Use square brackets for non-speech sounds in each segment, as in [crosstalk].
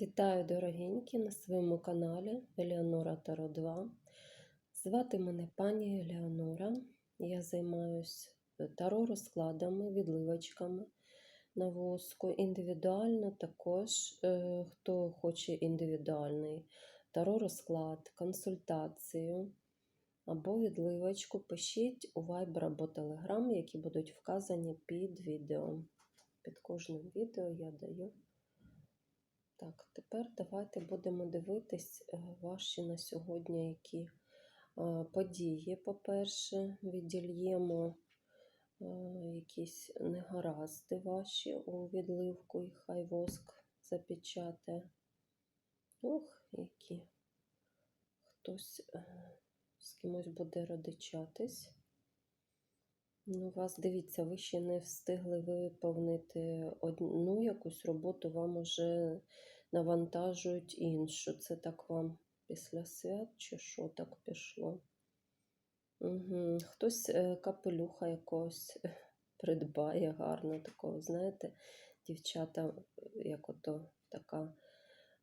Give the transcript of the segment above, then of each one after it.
Вітаю, дорогенькі, на своєму каналі Елеонора Таро 2. Звати мене пані Елеонора. Я займаюся таро розкладами, відливочками на воску. Індивідуально також, е, хто хоче індивідуальний таро розклад, консультацію або відливочку, пишіть у Viber або Telegram, які будуть вказані під відео. Під кожним відео я даю. Так, тепер давайте будемо дивитись е, ваші на сьогодні які е, події. По-перше, віддільємо е, якісь негаразди ваші у відливку, і хай воск запечатає. Ох, які. Хтось з кимось буде родичатись. Ну, вас, дивіться, ви ще не встигли виповнити одну якусь роботу, вам уже навантажують іншу. Це так вам після свят чи що так пішло? Угу. Хтось е, капелюха якогось [laughs] придбає гарно такого, знаєте, дівчата, як ото така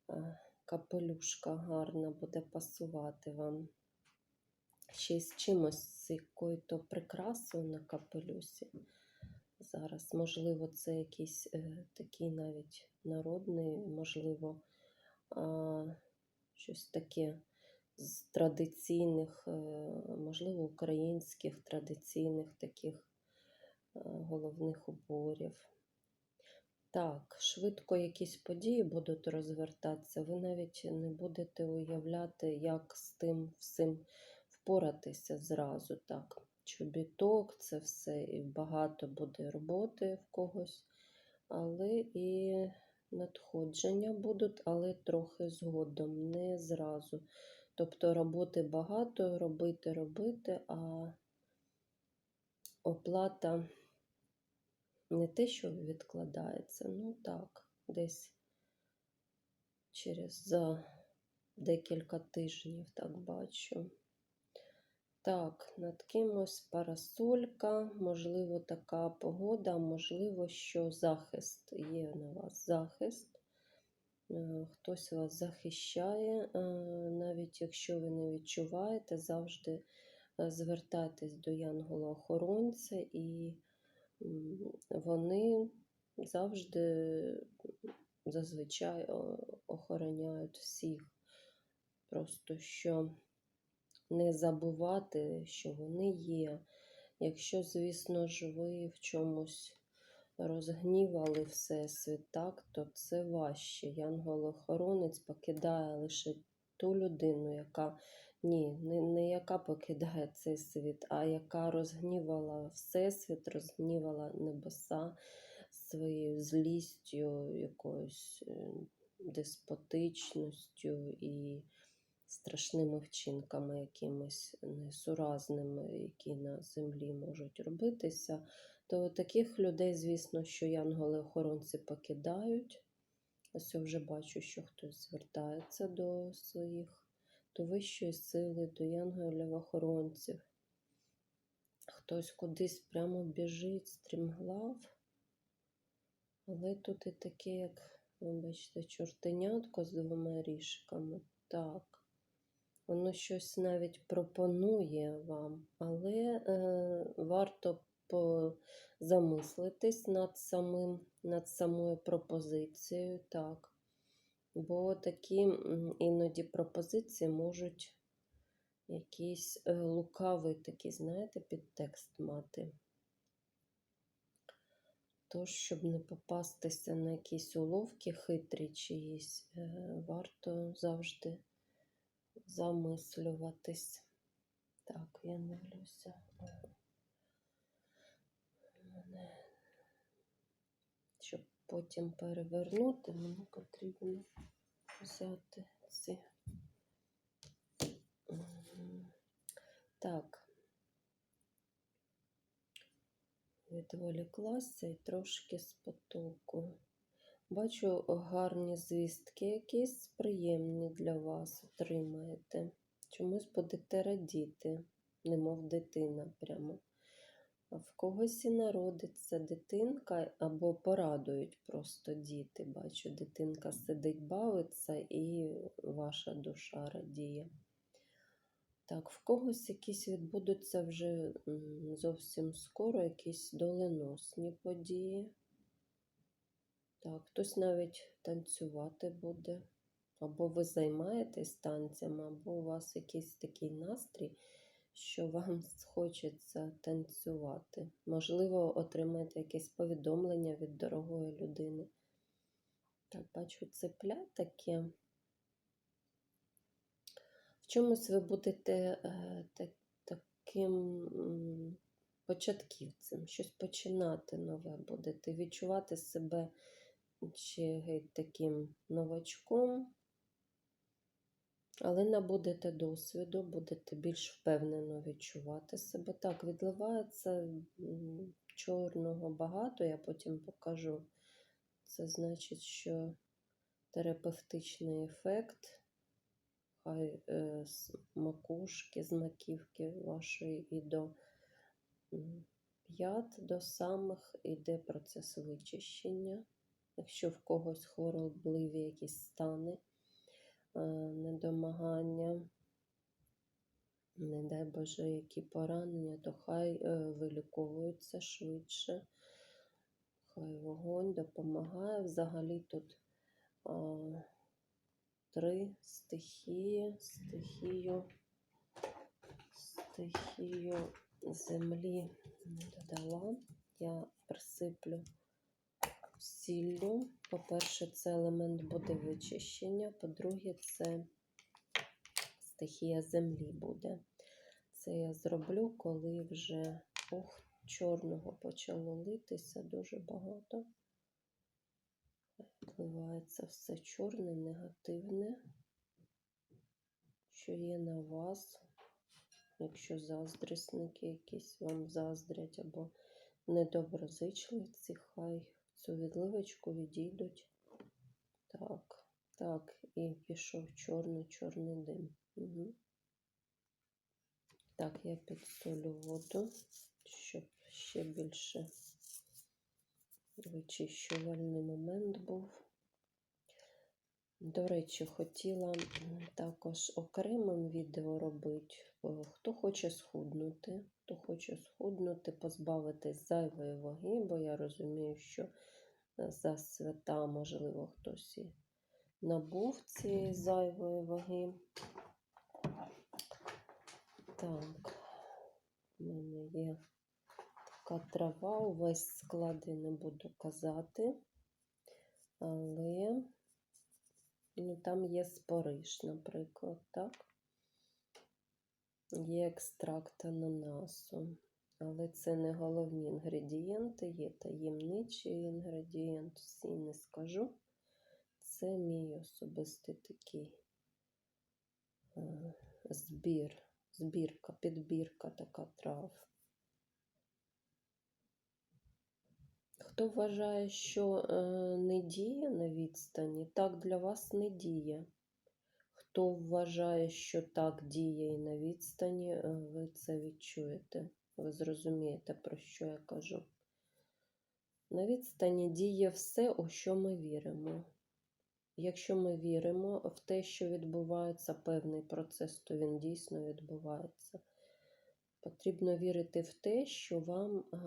е, капелюшка гарна буде пасувати вам. Ще з чимось, з якою-то прикрасою на капелюсі. Зараз, можливо, це якийсь е, такий навіть народний, можливо, е, щось таке з традиційних, е, можливо, українських традиційних таких е, головних уборів. Так, швидко якісь події будуть розвертатися, ви навіть не будете уявляти, як з тим всім впоратися зразу. так. Чобіток, це все, і багато буде роботи в когось, але і надходження будуть, але трохи згодом, не зразу. Тобто роботи багато, робити, робити, а оплата не те, що відкладається, ну так, десь через за декілька тижнів, так бачу. Так, над кимось парасолька, можливо, така погода, можливо, що захист є на вас захист. Е, хтось вас захищає, е, навіть якщо ви не відчуваєте, завжди е, звертайтесь до янгола-охоронця, і вони завжди зазвичай охороняють всіх. Просто що не забувати, що вони є. Якщо, звісно ж, ви в чомусь розгнівали Всесвіт, так, то це важче. Янгол-охоронець покидає лише ту людину, яка ні, не, не яка покидає цей світ, а яка розгнівала Всесвіт, розгнівала небеса своєю злістю, якоюсь е, деспотичністю і страшними вчинками, якимись несуразними, які на землі можуть робитися, то таких людей, звісно, що янголи-охоронці покидають. Ось я вже бачу, що хтось звертається до своїх, до вищої сили, до янголів-охоронців. Хтось кудись прямо біжить, стрімглав. Але тут і таке, як, ви бачите, чортенятко з двома ріжками. Так. Воно щось навіть пропонує вам, але е, варто замислитись над самим, над самою пропозицією, так. Бо такі іноді пропозиції можуть якийсь е, лукавий такий, знаєте, підтекст мати. Тож, щоб не попастися на якісь уловки хитрі чиїсь, е, варто завжди замислюватись. Так, я дивлюся. Щоб потім перевернути, мені потрібно взяти ці. Так, відволіклася і трошки з потоку. Бачу гарні звістки, якісь приємні для вас отримаєте. Чомусь будете радіти, немов дитина прямо. А в когось і народиться дитинка, або порадують просто діти. Бачу, дитинка сидить, бавиться, і ваша душа радіє. Так, в когось якісь відбудуться вже зовсім скоро якісь доленосні події. Так, хтось навіть танцювати буде. Або ви займаєтесь танцями, або у вас якийсь такий настрій, що вам [laughs] хочеться танцювати. Можливо, отримаєте якесь повідомлення від дорогої людини. Так, бачу, цепля таке. В чомусь ви будете е, так, таким початківцем, щось починати нове будете, відчувати себе чи геть таким новачком, але набудете досвіду, будете більш впевнено відчувати себе. Так, відливається чорного багато, я потім покажу. Це значить, що терапевтичний ефект хай е, з макушки, з маківки вашої і до п'ят, до самих іде процес вичищення. Якщо в когось хворобливі якісь стани, е, недомагання, не дай Боже, які поранення, то хай е, виліковуються швидше. Хай вогонь допомагає. Взагалі тут а, три стихії, стихію, стихію землі не додала. Я присиплю сіллю. По-перше, це елемент буде вичищення, по-друге, це стихія землі буде. Це я зроблю, коли вже ох, чорного почало литися дуже багато. Впливається все чорне, негативне, що є на вас. Якщо заздрісники якісь вам заздрять або недоброзичливці, хай цю відливочку відійдуть. Так, так, і пішов чорний-чорний дим. Угу. Так, я підсолю воду, щоб ще більше вичищувальний момент був. До речі, хотіла також окремим відео робити. Хто хоче схуднути, хто хоче схуднути, позбавитись зайвої ваги, бо я розумію, що е, за свята, можливо, хтось і набув цієї зайвої ваги. Так, у мене є така трава, увесь склад не буду казати, але ну, там є спориш, наприклад, так? Є екстракт ананасу, але це не головні інгредієнти, є таємничий інгредієнт, всі не скажу. Це мій особистий такий е, збір, збірка, підбірка така трав. Хто вважає, що е, не діє на відстані, так для вас не діє. Хто вважає, що так діє і на відстані, е, ви це відчуєте. Ви зрозумієте, про що я кажу. На відстані діє все, у що ми віримо. Якщо ми віримо в те, що відбувається певний процес, то він дійсно відбувається. Потрібно вірити в те, що вам а,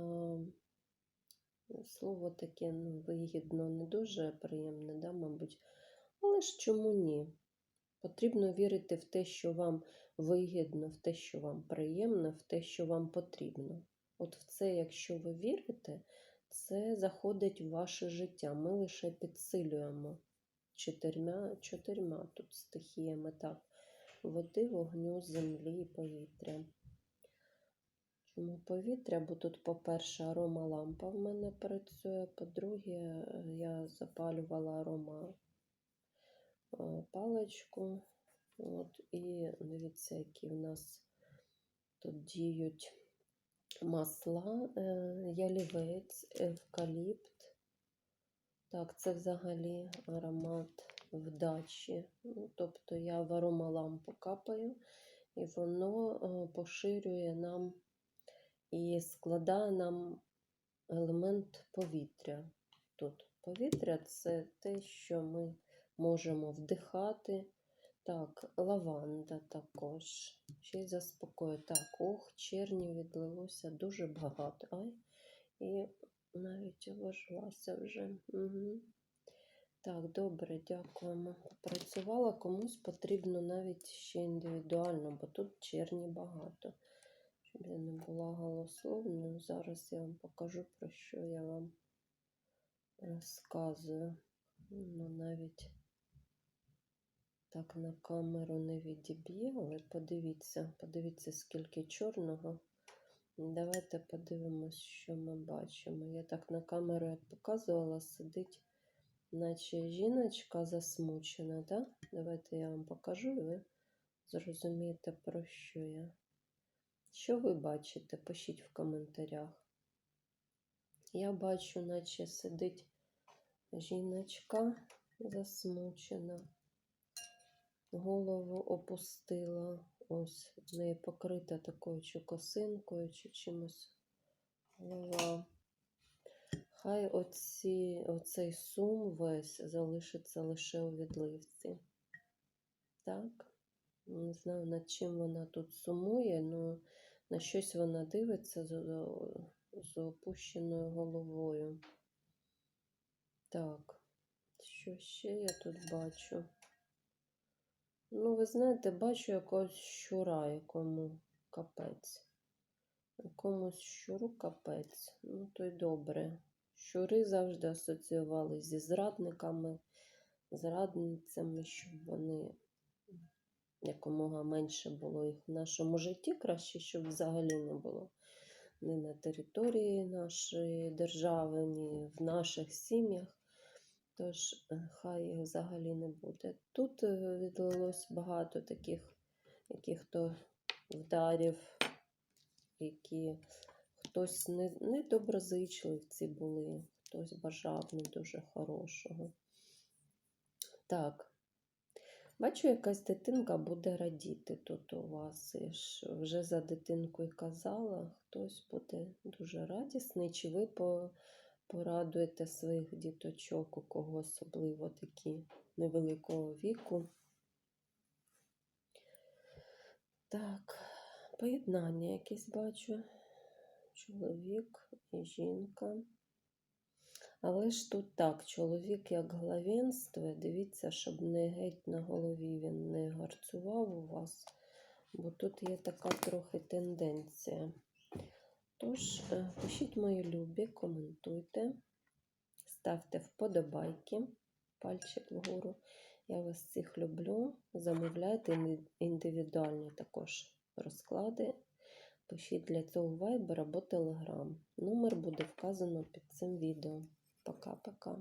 слово таке ну, вигідно, не дуже приємне, да, мабуть. Але ж чому ні? Потрібно вірити в те, що вам вигідно, в те, що вам приємно, в те, що вам потрібно. От в це, якщо ви вірите, це заходить в ваше життя. Ми лише підсилюємо чотирма, чотирма тут стихіями так. Води, вогню, землі і повітря. Чому повітря? Бо тут, по-перше, арома лампа в мене працює, по-друге, я запалювала арома е, паличку. От, і дивіться, які в нас тут діють масла, е, ялівець, евкаліпт. Так, це взагалі аромат вдачі. Ну, тобто я в аромалампу капаю, і воно е, поширює нам і складає нам елемент повітря. Тут повітря це те, що ми можемо вдихати. Так, лаванда також. Ще й заспокоює. Так, ох, черні відлилося дуже багато. Ай, і навіть обожглася вже. Угу. Так, добре, дякуємо. Попрацювала, комусь потрібно навіть ще індивідуально, бо тут черні багато. Щоб я не була голословною, зараз я вам покажу, про що я вам розказую. Ну, навіть так на камеру не відіб'є, але подивіться, подивіться, скільки чорного. Давайте подивимось, що ми бачимо. Я так на камеру як показувала, сидить, наче жіночка засмучена. Да? Давайте я вам покажу, і ви зрозумієте, про що я. Що ви бачите? Пишіть в коментарях. Я бачу, наче сидить жіночка засмучена, голову опустила. Ось в неї покрита такою чи косинкою, чи чимось голова. Хай оці, оцей сум весь залишиться лише у відливці. Так, не знаю, над чим вона тут сумує, але на щось вона дивиться з, з опущеною головою. Так, що ще я тут бачу? Ну, ви знаєте, бачу якогось щура, якому капець. Якомусь щуру капець. Ну, то й добре. Щури завжди асоціювали зі зрадниками, зрадницями, щоб вони якомога менше було їх в нашому житті, краще, щоб взагалі не було ні на території нашої держави, ні в наших сім'ях. Тож, е, хай їх взагалі не буде. Тут е, відлилось багато таких яких-то вдарів, які хтось не, недоброзичливці були, хтось бажав не дуже хорошого. Так, бачу, якась дитинка буде радіти тут у вас. Я ж вже за дитинкою казала, хтось буде дуже радісний, чи ви порадуєте своїх діточок, у кого особливо такі невеликого віку. Так, поєднання якесь бачу. Чоловік і жінка. Але ж тут так, чоловік як главенство, дивіться, щоб не геть на голові він не гарцював у вас, бо тут є така трохи тенденція. Тож, е, пишіть мої любі, коментуйте, ставте вподобайки, пальчик вгору. Я вас всіх люблю. Замовляйте індивідуальні також розклади. Пишіть для цього Viber або Telegram. Номер буде вказано під цим відео. Пока-пока.